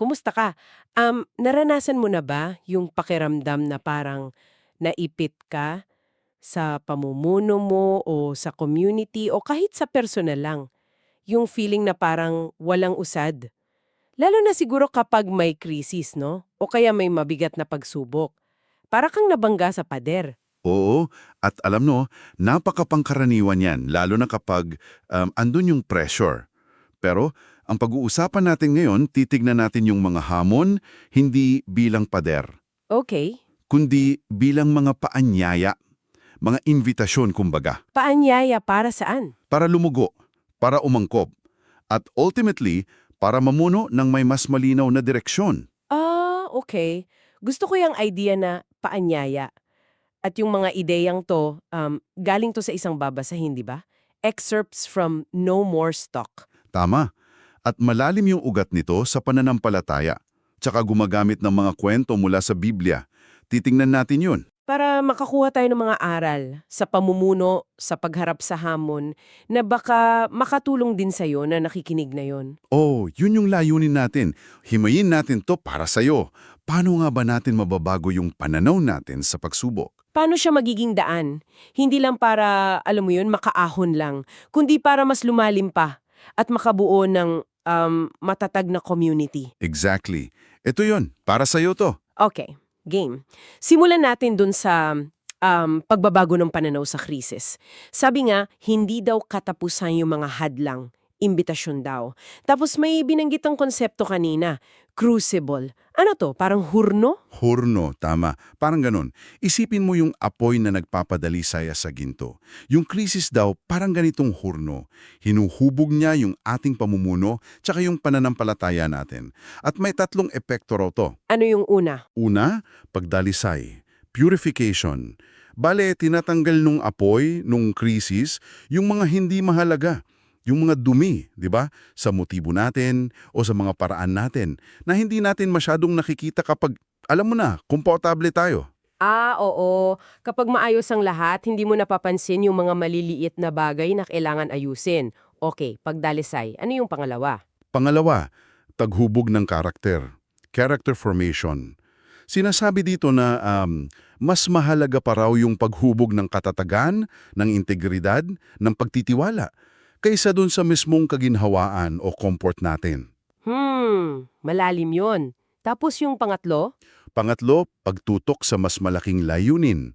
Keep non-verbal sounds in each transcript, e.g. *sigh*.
kumusta ka? Um, naranasan mo na ba yung pakiramdam na parang naipit ka sa pamumuno mo o sa community o kahit sa personal lang? Yung feeling na parang walang usad. Lalo na siguro kapag may krisis, no? O kaya may mabigat na pagsubok. Para kang nabangga sa pader. Oo, at alam no, napakapangkaraniwan yan, lalo na kapag um, andun yung pressure. Pero ang pag-uusapan natin ngayon, titignan natin yung mga hamon, hindi bilang pader, Okay. kundi bilang mga paanyaya, mga invitasyon kumbaga, Paanyaya para saan? para lumugo, para umangkop, at ultimately, para mamuno ng may mas malinaw na direksyon. Ah, okay. Gusto ko yung idea na paanyaya. At yung mga ideyang to, um, galing to sa isang babasa, hindi ba? Excerpts from No More Stock. Tama. At malalim yung ugat nito sa pananampalataya. Tsaka gumagamit ng mga kwento mula sa Biblia. Titingnan natin yun. Para makakuha tayo ng mga aral sa pamumuno, sa pagharap sa hamon, na baka makatulong din sa'yo na nakikinig na yon. Oh, yun yung layunin natin. Himayin natin to para sa'yo. Paano nga ba natin mababago yung pananaw natin sa pagsubok? Paano siya magiging daan? Hindi lang para, alam mo yun, makaahon lang, kundi para mas lumalim pa at makabuo ng um, matatag na community. Exactly. Ito yun. Para sa'yo to. Okay, game. Simulan natin dun sa um, pagbabago ng pananaw sa krisis. Sabi nga, hindi daw katapusan yung mga hadlang, imbitasyon daw. Tapos may binanggit ang konsepto kanina, crucible. Ano to, parang hurno? Hurno, tama. Parang ganun. Isipin mo yung apoy na nagpapadali saya sa ginto. Yung krisis daw, parang ganitong hurno. Hinuhubog niya yung ating pamumuno tsaka yung pananampalataya natin. At may tatlong epekto raw to. Ano yung una? Una, pagdalisay. Purification. Bale, tinatanggal nung apoy, nung krisis, yung mga hindi mahalaga. Yung mga dumi, di ba? Sa motibo natin o sa mga paraan natin na hindi natin masyadong nakikita kapag, alam mo na, komportable tayo. Ah, oo. Kapag maayos ang lahat, hindi mo napapansin yung mga maliliit na bagay na kailangan ayusin. Okay, pagdalisay. Ano yung pangalawa? Pangalawa, taghubog ng karakter. Character formation. Sinasabi dito na um, mas mahalaga pa raw yung paghubog ng katatagan, ng integridad, ng pagtitiwala, kaysa dun sa mismong kaginhawaan o comfort natin. Hmm, malalim yon. Tapos yung pangatlo? Pangatlo, pagtutok sa mas malaking layunin.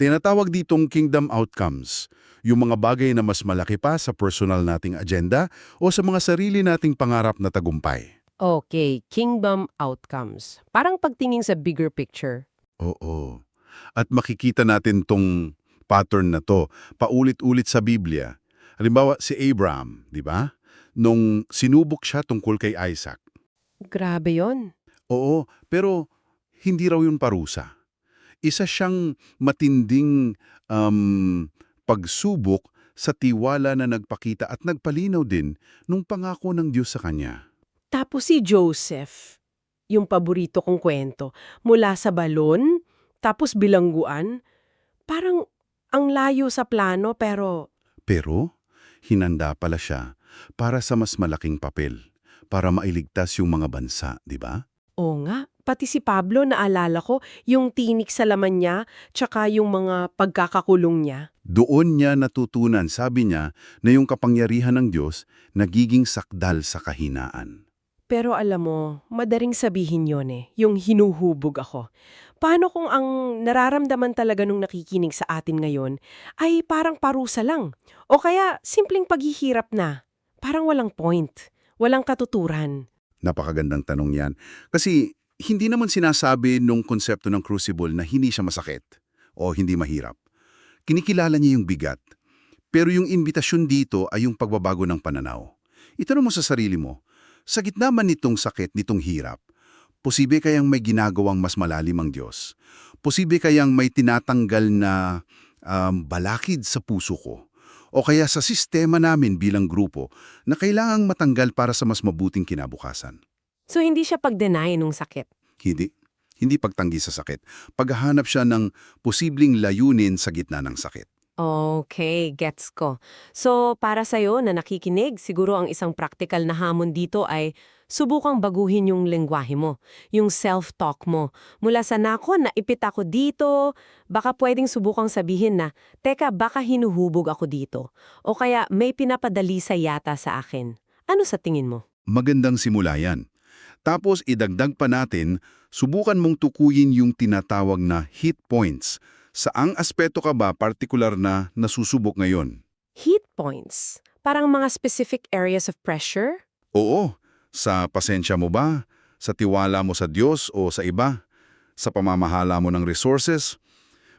Tinatawag ditong kingdom outcomes, yung mga bagay na mas malaki pa sa personal nating agenda o sa mga sarili nating pangarap na tagumpay. Okay, kingdom outcomes. Parang pagtingin sa bigger picture. Oo. At makikita natin tong pattern na to paulit-ulit sa Biblia. Halimbawa, si Abraham, di ba? Nung sinubok siya tungkol kay Isaac. Grabe yon. Oo, pero hindi raw yun parusa. Isa siyang matinding um, pagsubok sa tiwala na nagpakita at nagpalinaw din nung pangako ng Diyos sa kanya. Tapos si Joseph, yung paborito kong kwento, mula sa balon, tapos bilangguan, parang ang layo sa plano pero Pero, hinanda pala siya para sa mas malaking papel, para mailigtas yung mga bansa, di ba? Oo nga, pati si Pablo naalala ko, yung tinik sa laman niya, tsaka yung mga pagkakakulong niya. Doon niya natutunan, sabi niya, na yung kapangyarihan ng Diyos nagiging sakdal sa kahinaan. Pero alam mo, madaring sabihin yon eh, yung hinuhubog ako. Paano kung ang nararamdaman talaga nung nakikinig sa atin ngayon ay parang parusa lang? O kaya simpleng paghihirap na? Parang walang point, walang katuturan. Napakagandang tanong yan. Kasi hindi naman sinasabi nung konsepto ng crucible na hindi siya masakit o hindi mahirap. Kinikilala niya yung bigat. Pero yung invitasyon dito ay yung pagbabago ng pananaw. Itanong mo sa sarili mo, sa gitna man nitong sakit, nitong hirap, posible kayang may ginagawang mas malalim ang Diyos? Posible kayang may tinatanggal na um, balakid sa puso ko? O kaya sa sistema namin bilang grupo na kailangang matanggal para sa mas mabuting kinabukasan? So hindi siya pag-deny nung sakit. Hindi. Hindi pagtanggi sa sakit. Paghahanap siya ng posibleng layunin sa gitna ng sakit. Okay, gets ko. So, para sa'yo na nakikinig, siguro ang isang practical na hamon dito ay subukang baguhin yung lengguwahe mo, yung self-talk mo. Mula sa nako, naipit ako dito, baka pwedeng subukang sabihin na, teka, baka hinuhubog ako dito. O kaya may pinapadali sa yata sa akin. Ano sa tingin mo? Magandang simula yan. Tapos idagdag pa natin, subukan mong tukuyin yung tinatawag na hit points. Saang aspeto ka ba partikular na nasusubok ngayon? Heat points. Parang mga specific areas of pressure? Oo, sa pasensya mo ba? Sa tiwala mo sa Diyos o sa iba? Sa pamamahala mo ng resources?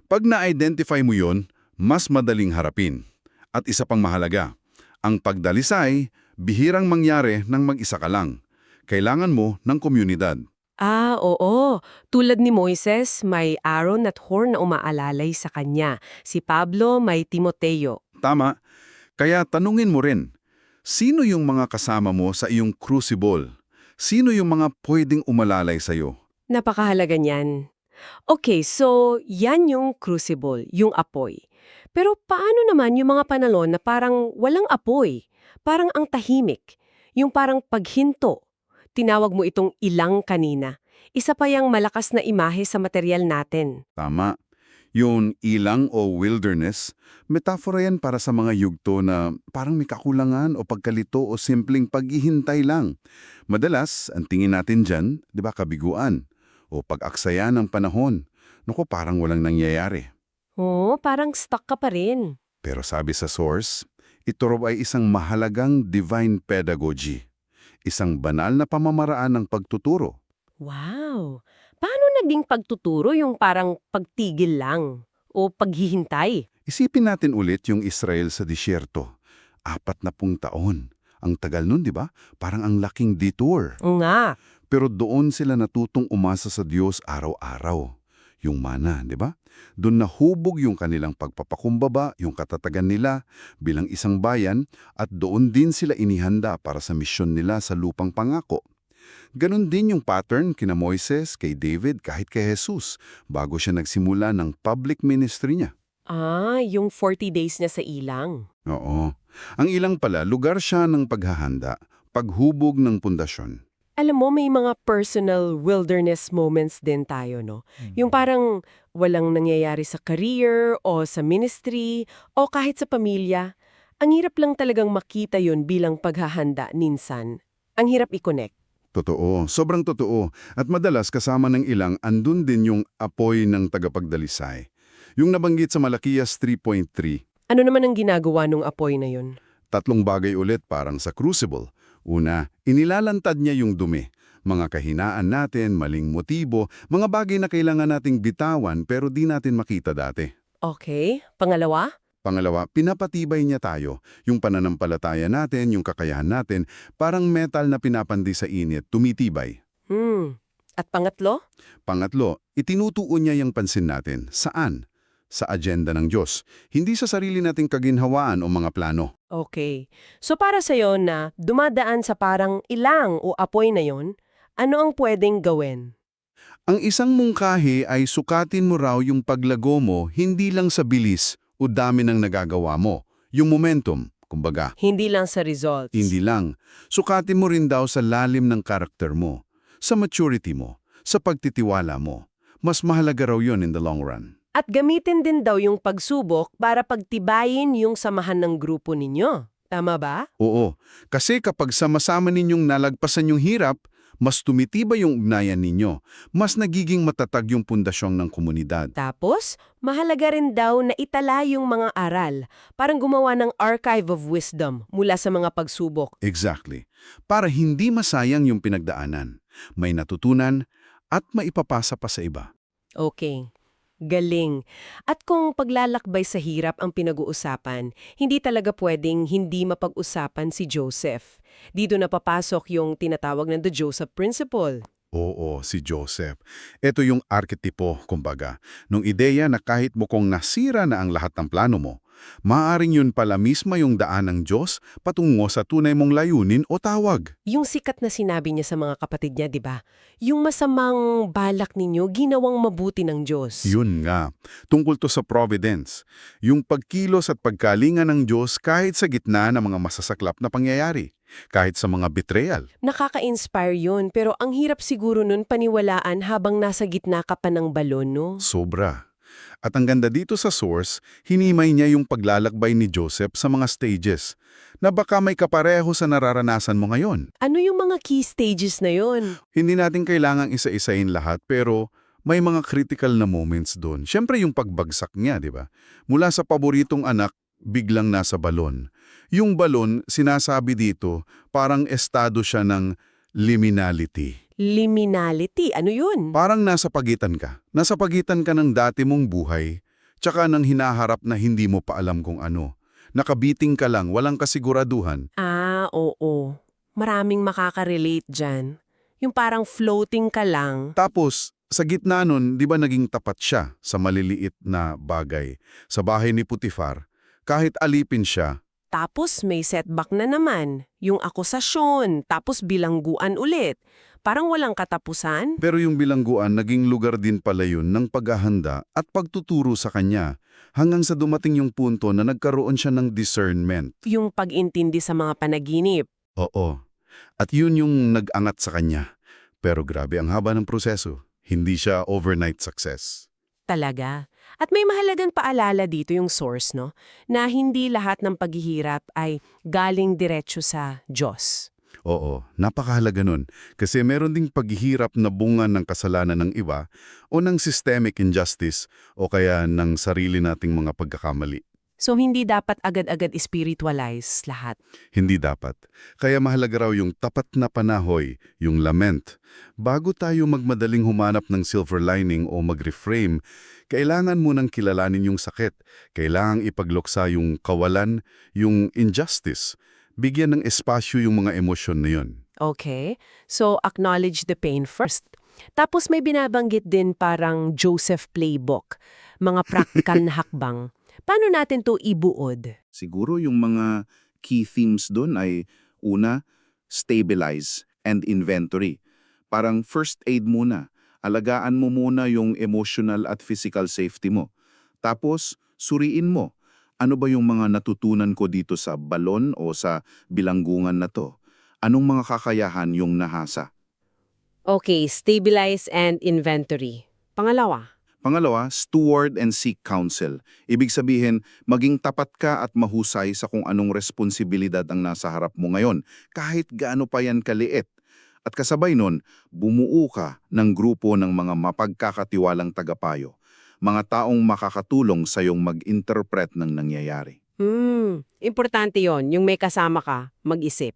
Pag na-identify mo yon, mas madaling harapin. At isa pang mahalaga, ang pagdalisay, bihirang mangyari ng mag-isa ka lang. Kailangan mo ng komunidad. Ah, oo. Tulad ni Moises, may Aaron at Hor na umaalalay sa kanya. Si Pablo may Timoteo. Tama. Kaya tanungin mo rin, sino yung mga kasama mo sa iyong crucible? Sino yung mga pwedeng umalalay sa'yo? Napakahalaga niyan. Okay, so yan yung crucible, yung apoy. Pero paano naman yung mga panalon na parang walang apoy? Parang ang tahimik. Yung parang paghinto. Tinawag mo itong ilang kanina. Isa pa yung malakas na imahe sa material natin. Tama. Yung ilang o wilderness, metafora yan para sa mga yugto na parang may kakulangan o pagkalito o simpleng paghihintay lang. Madalas, ang tingin natin dyan, di ba kabiguan? O pag-aksaya ng panahon. Naku, parang walang nangyayari. Oo, parang stuck ka pa rin. Pero sabi sa source, ito raw ay isang mahalagang divine pedagogy. Isang banal na pamamaraan ng pagtuturo. Wow! Paano naging pagtuturo yung parang pagtigil lang o paghihintay? Isipin natin ulit yung Israel sa disyerto. Apat na pung taon. Ang tagal nun, di ba? Parang ang laking detour. Nga. Pero doon sila natutong umasa sa Diyos araw-araw. Yung mana, di ba? Doon nahubog yung kanilang pagpapakumbaba, yung katatagan nila bilang isang bayan at doon din sila inihanda para sa misyon nila sa lupang pangako. Ganon din yung pattern kina Moises, kay David, kahit kay Jesus bago siya nagsimula ng public ministry niya. Ah, yung 40 days niya sa ilang. Oo. Ang ilang pala, lugar siya ng paghahanda, paghubog ng pundasyon. Alam mo, may mga personal wilderness moments din tayo, no? Yung parang walang nangyayari sa career o sa ministry o kahit sa pamilya. Ang hirap lang talagang makita yun bilang paghahanda minsan. Ang hirap i-connect. Totoo, sobrang totoo. At madalas kasama ng ilang andun din yung apoy ng tagapagdalisay. Yung nabanggit sa Malakias 3.3, Ano naman ang ginagawa nung apoy na yun? tatlong bagay ulit parang sa crucible. Una, inilalantad niya yung dumi. Mga kahinaan natin, maling motibo, mga bagay na kailangan nating bitawan pero di natin makita dati. Okay. Pangalawa? Pangalawa, pinapatibay niya tayo. Yung pananampalataya natin, yung kakayahan natin, parang metal na pinapandi sa init, tumitibay. Hmm. At pangatlo? Pangatlo, itinutuon niya yung pansin natin. Saan? Sa agenda ng Diyos. Hindi sa sarili nating kaginhawaan o mga plano. Okay. So para sa'yo na dumadaan sa parang ilang o apoy na yon, ano ang pwedeng gawin? Ang isang mungkahi ay sukatin mo raw yung paglago mo hindi lang sa bilis o dami ng nagagawa mo. Yung momentum, kumbaga. Hindi lang sa results. Hindi lang. Sukatin mo rin daw sa lalim ng karakter mo, sa maturity mo, sa pagtitiwala mo. Mas mahalaga raw yun in the long run. At gamitin din daw yung pagsubok para pagtibayin yung samahan ng grupo ninyo. Tama ba? Oo, kasi kapag sama-sama ninyong nalagpasan yung hirap, mas tumitibay yung ugnayan ninyo, mas nagiging matatag yung pundasyong ng komunidad. Tapos, mahalaga rin daw na itala yung mga aral, parang gumawa ng archive of wisdom mula sa mga pagsubok. Exactly. Para hindi masayang yung pinagdaanan, may natutunan at maipapasa pa sa iba. Okay. Galing. At kung paglalakbay sa hirap ang pinag-uusapan, hindi talaga pwedeng hindi mapag-usapan si Joseph. Dito na papasok yung tinatawag na The Joseph Principle. Oo, si Joseph. Ito yung arketipo, kumbaga. Nung ideya na kahit mukhang nasira na ang lahat ng plano mo, Maaring yun pala mismo yung daan ng Diyos patungo sa tunay mong layunin o tawag. Yung sikat na sinabi niya sa mga kapatid niya, di ba? Yung masamang balak ninyo, ginawang mabuti ng Diyos. Yun nga. Tungkol to sa providence. Yung pagkilos at pagkalinga ng Diyos kahit sa gitna ng mga masasaklap na pangyayari. Kahit sa mga betrayal. Nakaka-inspire yun, pero ang hirap siguro nun paniwalaan habang nasa gitna ka pa ng balon, no? Sobra. At ang ganda dito sa source, hinimay niya yung paglalakbay ni Joseph sa mga stages na baka may kapareho sa nararanasan mo ngayon. Ano yung mga key stages na yon? Hindi natin kailangang isa-isain lahat pero may mga critical na moments doon. Siyempre yung pagbagsak niya, di ba? Mula sa paboritong anak, biglang nasa balon. Yung balon, sinasabi dito, parang estado siya ng liminality. Liminality, ano yun? Parang nasa pagitan ka. Nasa pagitan ka ng dati mong buhay, tsaka ng hinaharap na hindi mo pa alam kung ano. Nakabiting ka lang, walang kasiguraduhan. Ah, oo. Maraming makaka-relate dyan. Yung parang floating ka lang. Tapos, sa gitna nun, di ba naging tapat siya sa maliliit na bagay? Sa bahay ni Putifar, kahit alipin siya, Tapos may setback na naman. Yung akusasyon, tapos bilangguan ulit. Parang walang katapusan. pero yung bilangguan naging lugar din pala yun ng paghahanda at pagtuturo sa kanya hanggang sa dumating yung punto na nagkaroon siya ng discernment. Yung pag-intindi sa mga panaginip. Oo. At yun yung nag-angat sa kanya. Pero grabe ang haba ng proseso. Hindi siya overnight success. Talaga. At may mahalagang paalala dito yung source, no? Na hindi lahat ng paghihirap ay galing diretso sa Diyos. Oo, napakahalaga nun. Kasi meron ding paghihirap na bunga ng kasalanan ng iba o ng systemic injustice o kaya ng sarili nating mga pagkakamali. So hindi dapat agad-agad spiritualize lahat. Hindi dapat. Kaya mahalaga raw yung tapat na panahoy, yung lament. Bago tayo magmadaling humanap ng silver lining o mag-reframe, kailangan munang kilalanin yung sakit. Kailangang ipagluksa yung kawalan, yung injustice. Bigyan ng espasyo yung mga emosyon na yun. Okay? So acknowledge the pain first. Tapos may binabanggit din parang Joseph playbook, mga practical na *laughs* hakbang. Paano natin to ibuod? Siguro yung mga key themes doon ay una, stabilize and inventory. Parang first aid muna. Alagaan mo muna yung emotional at physical safety mo. Tapos, suriin mo. Ano ba yung mga natutunan ko dito sa balon o sa bilanggungan na to? Anong mga kakayahan yung nahasa? Okay, stabilize and inventory. Pangalawa, Pangalawa, steward and seek counsel. Ibig sabihin, maging tapat ka at mahusay sa kung anong responsibilidad ang nasa harap mo ngayon, kahit gaano pa yan kaliit. At kasabay nun, bumuo ka ng grupo ng mga mapagkakatiwalang tagapayo, mga taong makakatulong sa iyong mag-interpret ng nangyayari. Hmm, importante yon, yung may kasama ka, mag-isip.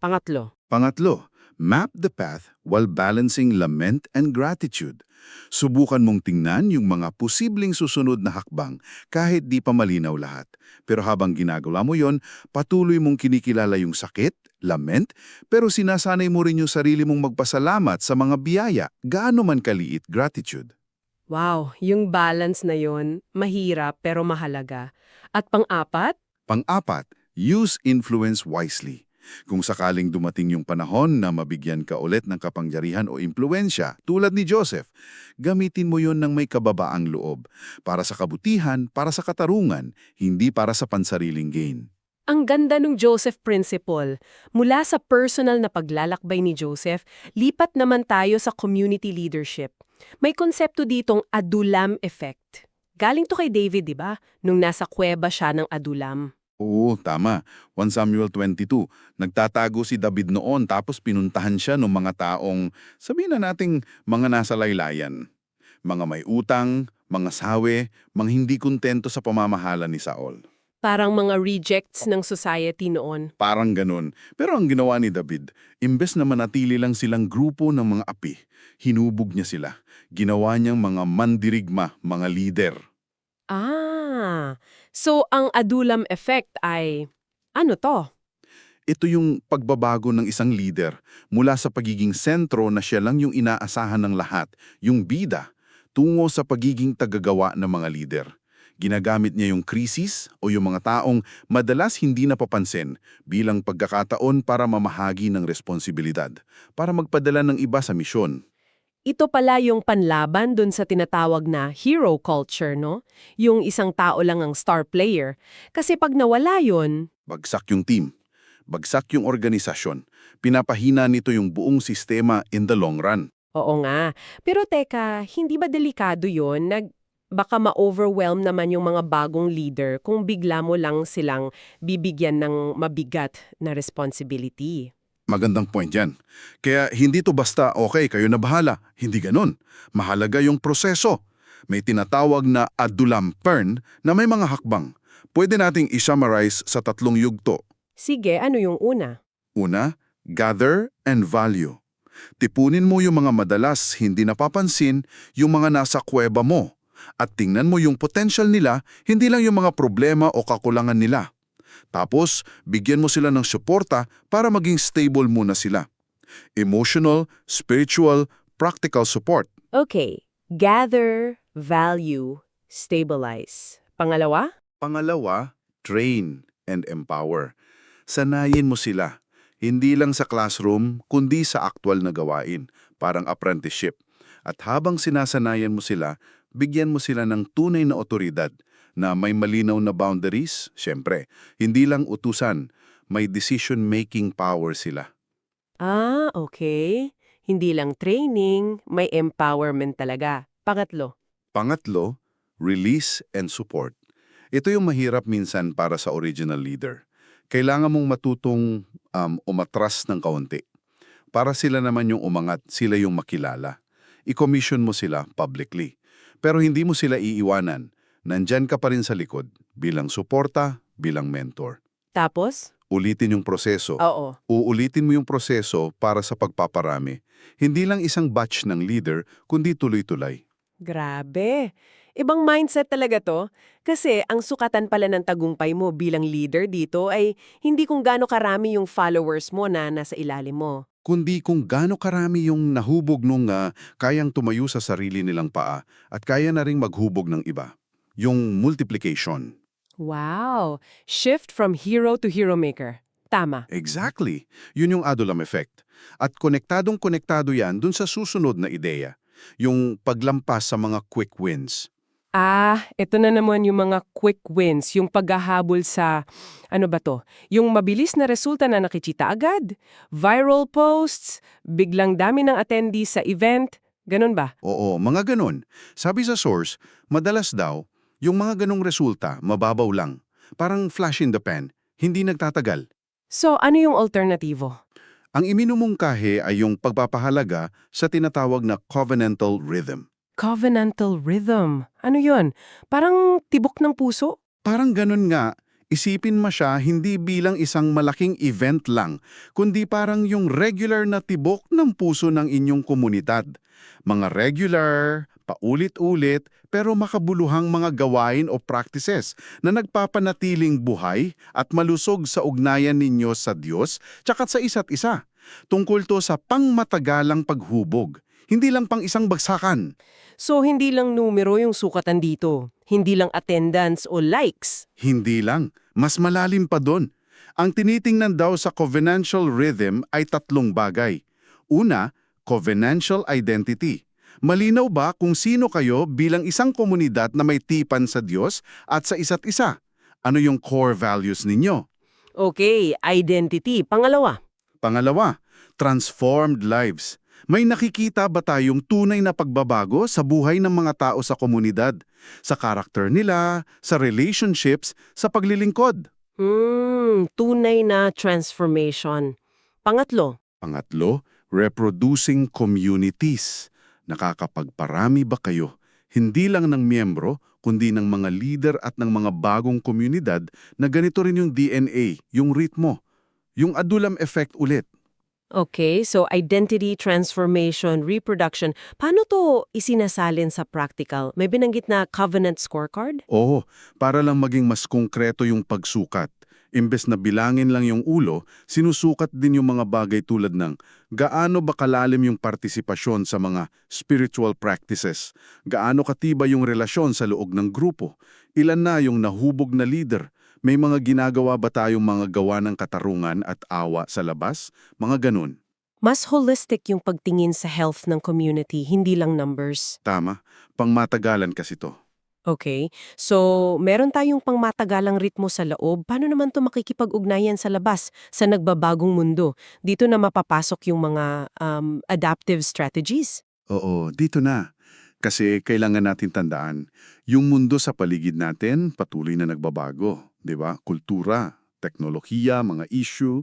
Pangatlo, Pangatlo, map the path while balancing lament and gratitude. Subukan mong tingnan yung mga posibleng susunod na hakbang kahit di pa malinaw lahat. Pero habang ginagawa mo yon, patuloy mong kinikilala yung sakit, lament, pero sinasanay mo rin yung sarili mong magpasalamat sa mga biyaya, gaano man kaliit gratitude. wow, yung balance na yon, mahirap pero mahalaga. At pang-apat, Pang-apat, use influence wisely. Kung sakaling dumating yung panahon na mabigyan ka ulit ng kapangyarihan o impluensya, tulad ni Joseph, gamitin mo yon ng may kababaang loob. Para sa kabutihan, para sa katarungan, hindi para sa pansariling gain. Ang ganda ng Joseph Principle. Mula sa personal na paglalakbay ni Joseph, lipat naman tayo sa community leadership. May konsepto ditong adulam effect. Galing to kay David, di ba? Nung nasa kuweba siya ng adulam. Oo, tama. 1 Samuel 22. Nagtatago si David noon tapos pinuntahan siya ng mga taong, sabihin na nating mga nasa laylayan. Mga may utang, mga sawe, mga hindi kontento sa pamamahala ni Saul. Parang mga rejects ng society noon. Parang ganun. Pero ang ginawa ni David, imbes na manatili lang silang grupo ng mga api, hinubog niya sila. Ginawa niyang mga mandirigma, mga leader. Ah, so ang adulam effect ay, ano to? Ito yung pagbabago ng isang leader mula sa pagiging sentro na siya lang yung inaasahan ng lahat, yung bida, tungo sa pagiging tagagawa ng mga leader. Ginagamit niya yung krisis o yung mga taong madalas hindi napapansin bilang pagkakataon para mamahagi ng responsibilidad, para magpadala ng iba sa misyon. Ito pala yung panlaban dun sa tinatawag na hero culture, no? Yung isang tao lang ang star player. Kasi pag nawala yun, Bagsak yung team, bagsak yung organisasyon, pinapahina nito yung buong sistema in the long run. oo nga. Pero teka, hindi ba delikado yun? Nag, baka ma-overwhelm naman yung mga bagong leader kung bigla mo lang silang bibigyan ng mabigat na responsibility. Magandang point yan. Kaya hindi to basta, okay, kayo na bahala. Hindi ganun. Mahalaga yung proseso. May tinatawag na adulam-pern na may mga hakbang. Pwede nating i-summarize sa tatlong yugto. Sige, ano yung una? Una, gather and value. Tipunin mo yung mga madalas hindi napapansin, yung mga nasa kuweba mo. At tingnan mo yung potential nila, hindi lang yung mga problema o kakulangan nila. Tapos, bigyan mo sila ng suporta para maging stable muna sila. Emotional, spiritual, practical support. Okay, gather, value, stabilize. Pangalawa? Pangalawa, train and empower. Sanayin mo sila, hindi lang sa classroom, kundi sa aktual na gawain, parang apprenticeship. At habang sinasanayan mo sila, bigyan mo sila ng tunay na otoridad na may malinaw na boundaries, syempre, hindi lang utusan, may decision-making power sila. Ah, okay. Hindi lang training, may empowerment talaga. Pangatlo. Pangatlo, release and support. Ito yung mahirap minsan para sa original leader. Kailangan mong matutong um, umatras ng kaunti. Para sila naman yung umangat, sila yung makilala. I-commission mo sila publicly. Pero hindi mo sila iiwanan. Nandyan ka pa rin sa likod bilang suporta, bilang mentor. Tapos? Ulitin yung proseso. Oo. Uulitin mo yung proseso para sa pagpaparami. Hindi lang isang batch ng leader, kundi tuloy-tuloy. Grabe. Ibang mindset talaga to. Kasi ang sukatan pala ng tagumpay mo bilang leader dito ay hindi kung gaano karami yung followers mo na nasa ilalim mo. kundi kung gaano karami yung nahubog nung ah, kayang tumayo sa sarili nilang paa at kaya na ring maghubog ng iba. Yung multiplication. Wow! Shift from hero to hero maker. Tama. Exactly. Yun yung Adulam effect. At konektadong konektado yan dun sa susunod na ideya. Yung paglampas sa mga quick wins. Ah, ito na naman yung mga quick wins, yung paghahabol sa, ano ba to, yung mabilis na resulta na nakikita agad, viral posts, biglang dami ng attendees sa event, ganun ba? Oo, mga ganun. Sabi sa source, madalas daw, yung mga ganong resulta, mababaw lang. Parang flash in the pan, hindi nagtatagal. So, ano yung alternatibo? Ang iminumungkahi ay yung pagpapahalaga sa tinatawag na covenantal rhythm. Covenantal rhythm. Ano yun? Parang tibok ng puso? Parang ganun nga, isipin mo siya hindi bilang isang malaking event lang, kundi parang yung regular na tibok ng puso ng inyong komunidad. Mga regular, paulit-ulit, pero makabuluhang mga gawain o practices na nagpapanatiling buhay at malusog sa ugnayan ninyo sa Diyos tsaka sa isa't isa. Tungkol to sa pangmatagalang paghubog, hindi lang pang isang bagsakan. So, hindi lang numero yung sukatan dito. Hindi lang attendance o likes. Hindi lang, mas malalim pa doon. Ang tinitingnan daw sa covenantal rhythm ay tatlong bagay. Una, covenantal identity. Malinaw ba kung sino kayo bilang isang komunidad na may tipan sa Diyos at sa isa't isa? Ano yung core values ninyo? Okay, identity. Pangalawa. Pangalawa, transformed lives. May nakikita ba tayong tunay na pagbabago sa buhay ng mga tao sa komunidad? Sa karakter nila, sa relationships, sa paglilingkod? Hmm, tunay na transformation. Pangatlo. Pangatlo, reproducing communities. Nakakapagparami ba kayo, hindi lang ng miyembro, kundi ng mga leader at ng mga bagong komunidad na ganito rin yung DNA, yung ritmo, yung adulam effect ulit. Okay, so identity, transformation, reproduction. Paano to isinasalin sa practical? May binanggit na covenant scorecard? Oo, para lang maging mas konkreto yung pagsukat. Imbes na bilangin lang yung ulo, sinusukat din yung mga bagay tulad ng gaano ba kalalim yung partisipasyon sa mga spiritual practices, gaano katiba yung relasyon sa loob ng grupo, ilan na yung nahubog na leader, may mga ginagawa ba tayong mga gawa ng katarungan at awa sa labas, mga ganun. Mas holistic yung pagtingin sa health ng community, hindi lang numbers. Tama, pangmatagalan kasi to. Okay. So, meron tayong pangmatagalang ritmo sa loob. Paano naman to makikipag-ugnayan sa labas, sa nagbabagong mundo? Dito na mapapasok yung mga um, adaptive strategies? Oo, dito na. Kasi kailangan natin tandaan, yung mundo sa paligid natin patuloy na nagbabago, 'di ba? Kultura, teknolohiya, mga issue.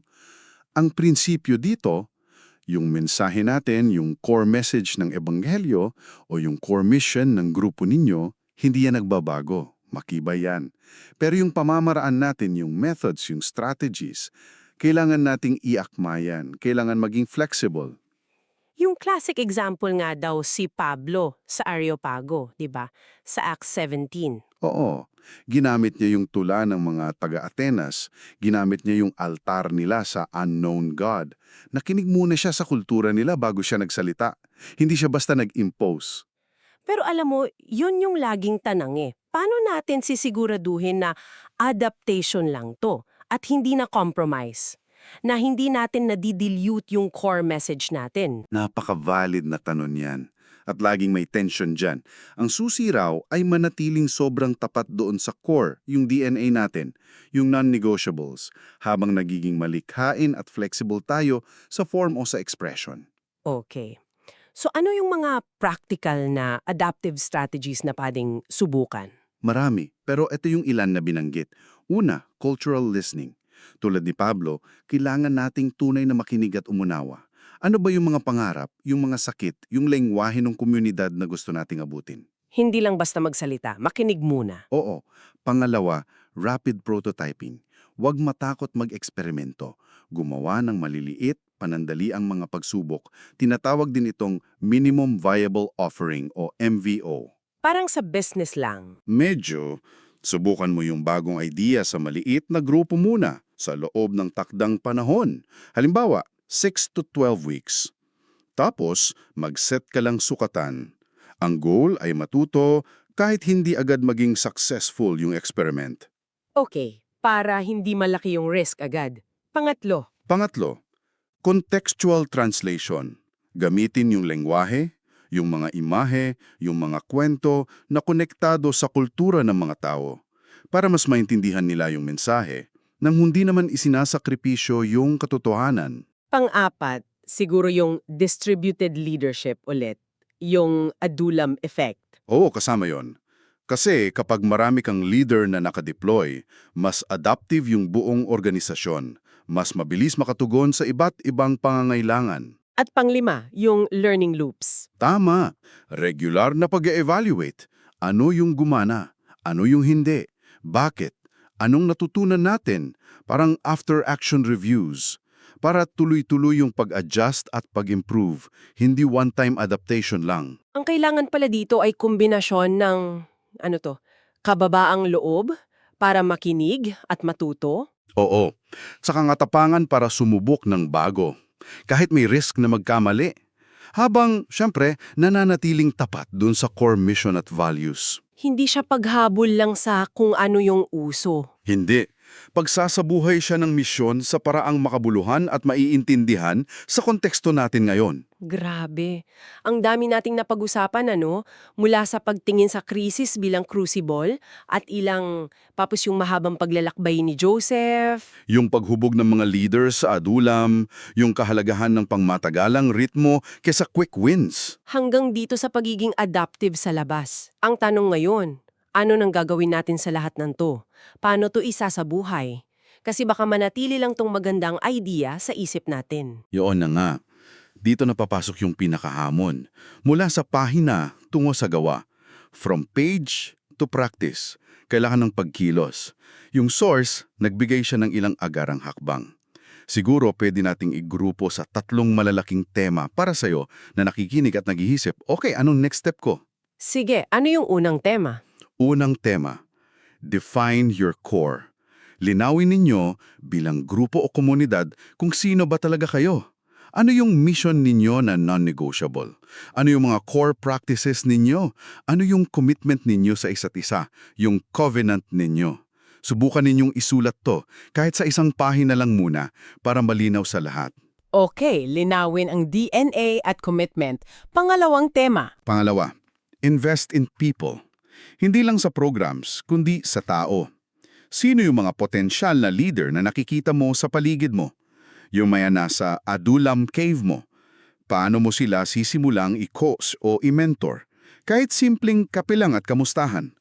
Ang prinsipyo dito, yung mensahe natin, yung core message ng ebanghelyo o yung core mission ng grupo ninyo, hindi yan nagbabago. Makibay yan. Pero yung pamamaraan natin, yung methods, yung strategies, kailangan nating iakma yan. Kailangan maging flexible. Yung classic example nga daw si Pablo sa Areopago, di ba? Sa Acts 17. Oo. Ginamit niya yung tula ng mga taga-Atenas. Ginamit niya yung altar nila sa unknown God. Nakinig muna siya sa kultura nila bago siya nagsalita. Hindi siya basta nag-impose. Pero alam mo, yun yung laging tanang eh. Paano natin sisiguraduhin na adaptation lang to at hindi na compromise? Na hindi natin nadidilute yung core message natin? Napaka-valid na tanong yan. At laging may tension dyan. Ang susi raw ay manatiling sobrang tapat doon sa core, yung DNA natin, yung non-negotiables, habang nagiging malikhain at flexible tayo sa form o sa expression. Okay. So ano yung mga practical na adaptive strategies na pwedeng subukan? Marami, pero ito yung ilan na binanggit. Una, cultural listening. Tulad ni Pablo, kailangan nating tunay na makinig at umunawa. Ano ba yung mga pangarap, yung mga sakit, yung lengwahe ng komunidad na gusto nating abutin? Hindi lang basta magsalita, makinig muna. Oo. Pangalawa, rapid prototyping. Huwag matakot mag-eksperimento. Gumawa ng maliliit, panandali ang mga pagsubok. Tinatawag din itong Minimum Viable Offering o MVO. Parang sa business lang. Medyo, subukan mo yung bagong idea sa maliit na grupo muna sa loob ng takdang panahon. Halimbawa, 6 to 12 weeks. Tapos, mag-set ka lang sukatan. Ang goal ay matuto kahit hindi agad maging successful yung experiment. Okay, para hindi malaki yung risk agad. Pangatlo, Pangatlo, contextual translation. Gamitin yung lengwahe, yung mga imahe, yung mga kwento na konektado sa kultura ng mga tao para mas maintindihan nila yung mensahe nang hindi naman isinasakripisyo yung katotohanan. pang-apat, siguro yung distributed leadership ulit. Yung adulam effect. Oo, kasama yon. Kasi kapag marami kang leader na nakadeploy, mas adaptive yung buong organisasyon, mas mabilis makatugon sa iba't ibang pangangailangan. At panglima, yung learning loops. Tama. Regular na pag-evaluate. Ano yung gumana? Ano yung hindi? Bakit? Anong natutunan natin? Parang after-action reviews. Para tuloy-tuloy yung pag-adjust at pag-improve, hindi one-time adaptation lang. Ang kailangan pala dito ay kombinasyon ng, ano to, kababaang loob para makinig at matuto, Oo. Saka ngatapangan para sumubok ng bago. Kahit may risk na magkamali. Habang, syempre, nananatiling tapat dun sa core mission at values. hindi siya paghabol lang sa kung ano yung uso. Hindi. Pagsasabuhay siya ng misyon sa paraang makabuluhan at maiintindihan sa konteksto natin ngayon. Grabe. Ang dami nating napag-usapan ano, mula sa pagtingin sa krisis bilang crucible at ilang papos yung mahabang paglalakbay ni Joseph. Yung paghubog ng mga leaders sa adulam, yung kahalagahan ng pangmatagalang ritmo kesa quick wins. hanggang dito sa pagiging adaptive sa labas. Ang tanong ngayon, ano nang gagawin natin sa lahat ng to? Paano to isa sa buhay? Kasi baka manatili lang tong magandang idea sa isip natin. Yun na nga. Dito na papasok yung pinakahamon. Mula sa pahina tungo sa gawa. From page to practice. Kailangan ng pagkilos. Yung source, nagbigay siya ng ilang agarang hakbang. Siguro pwede nating igrupo sa tatlong malalaking tema para sa'yo na nakikinig at nag-iisip, okay, anong next step ko? Sige, ano yung unang tema? Unang tema, define your core. Linawin ninyo bilang grupo o komunidad kung sino ba talaga kayo. Ano yung mission ninyo na non-negotiable? Ano yung mga core practices ninyo? Ano yung commitment ninyo sa isa't isa? Yung covenant ninyo? Subukan ninyong isulat to kahit sa isang pahina lang muna para malinaw sa lahat. Okay, linawin ang DNA at commitment. Pangalawang tema. Pangalawa, invest in people. Hindi lang sa programs, kundi sa tao. Sino yung mga potensyal na leader na nakikita mo sa paligid mo? Yung maya nasa adulam cave mo. Paano mo sila sisimulang i-coach o i-mentor? Kahit simpleng kapilang at kamustahan.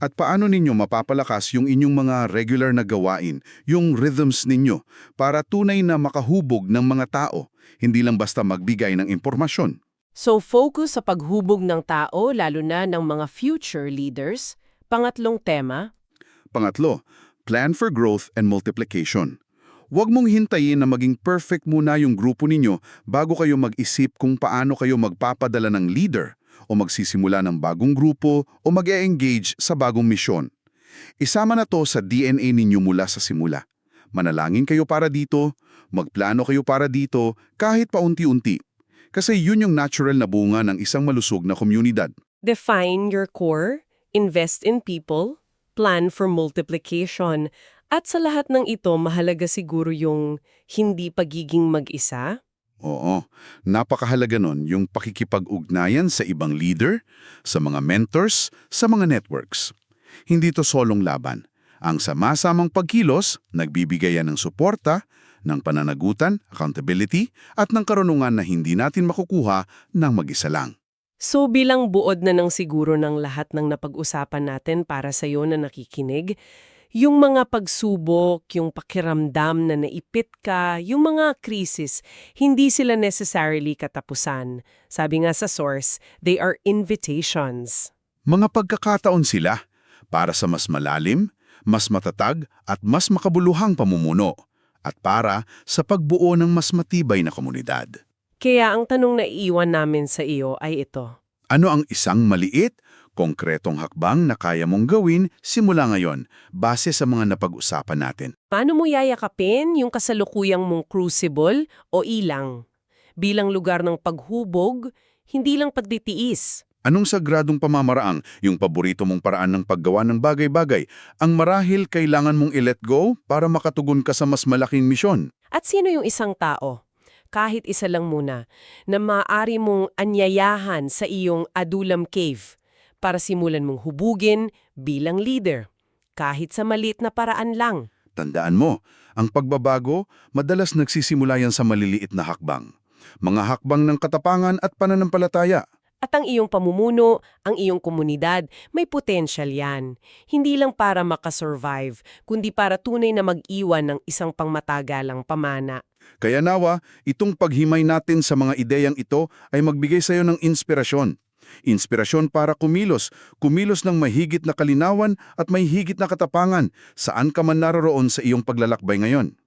At paano ninyo mapapalakas yung inyong mga regular na gawain, yung rhythms ninyo, para tunay na makahubog ng mga tao, hindi lang basta magbigay ng impormasyon. So focus sa paghubog ng tao, lalo na ng mga future leaders. Pangatlong tema, Pangatlo, plan for growth and multiplication. Huwag mong hintayin na maging perfect muna yung grupo ninyo bago kayo mag-isip kung paano kayo magpapadala ng leader o magsisimula ng bagong grupo o mag engage sa bagong misyon. Isama na to sa DNA ninyo mula sa simula. Manalangin kayo para dito, magplano kayo para dito, kahit paunti-unti. Kasi yun yung natural na bunga ng isang malusog na komunidad. define your core, invest in people, plan for multiplication, at sa lahat ng ito, mahalaga siguro yung hindi pagiging mag-isa. Oo, napakahalaga nun yung pakikipag-ugnayan sa ibang leader, sa mga mentors, sa mga networks. Hindi to solong laban. Ang sama-samang pagkilos, nagbibigayan ng suporta, ng pananagutan, accountability, at ng karunungan na hindi natin makukuha ng mag-isa lang. So bilang buod na ng siguro ng lahat ng napag-usapan natin para sa iyo na nakikinig, yung mga pagsubok, yung pakiramdam na naipit ka, yung mga krisis, hindi sila necessarily katapusan. Sabi nga sa source, they are invitations. Mga pagkakataon sila para sa mas malalim, mas matatag at mas makabuluhang pamumuno at para sa pagbuo ng mas matibay na komunidad. Kaya ang tanong na iiwan namin sa iyo ay ito. Ano ang isang maliit, konkretong hakbang na kaya mong gawin simula ngayon base sa mga napag-usapan natin? Paano mo yayakapin yung kasalukuyang mong crucible o ilang? Bilang lugar ng paghubog, hindi lang pagditiis. Anong sagradong pamamaraang yung paborito mong paraan ng paggawa ng bagay-bagay ang marahil kailangan mong i-let go para makatugon ka sa mas malaking misyon? At sino yung isang tao? Kahit isa lang muna, na maaari mong anyayahan sa iyong adulam cave para simulan mong hubugin bilang leader, kahit sa maliit na paraan lang. Tandaan mo, ang pagbabago madalas nagsisimula yan sa maliliit na hakbang. Mga hakbang ng katapangan at pananampalataya. At ang iyong pamumuno, ang iyong komunidad, may potential yan. Hindi lang para makasurvive, kundi para tunay na mag-iwan ng isang pangmatagalang pamana. Kaya nawa, itong paghimay natin sa mga ideyang ito ay magbigay sa iyo ng inspirasyon. Inspirasyon para kumilos, kumilos ng mahigit na kalinawan at may higit na katapangan saan ka man naroroon sa iyong paglalakbay ngayon.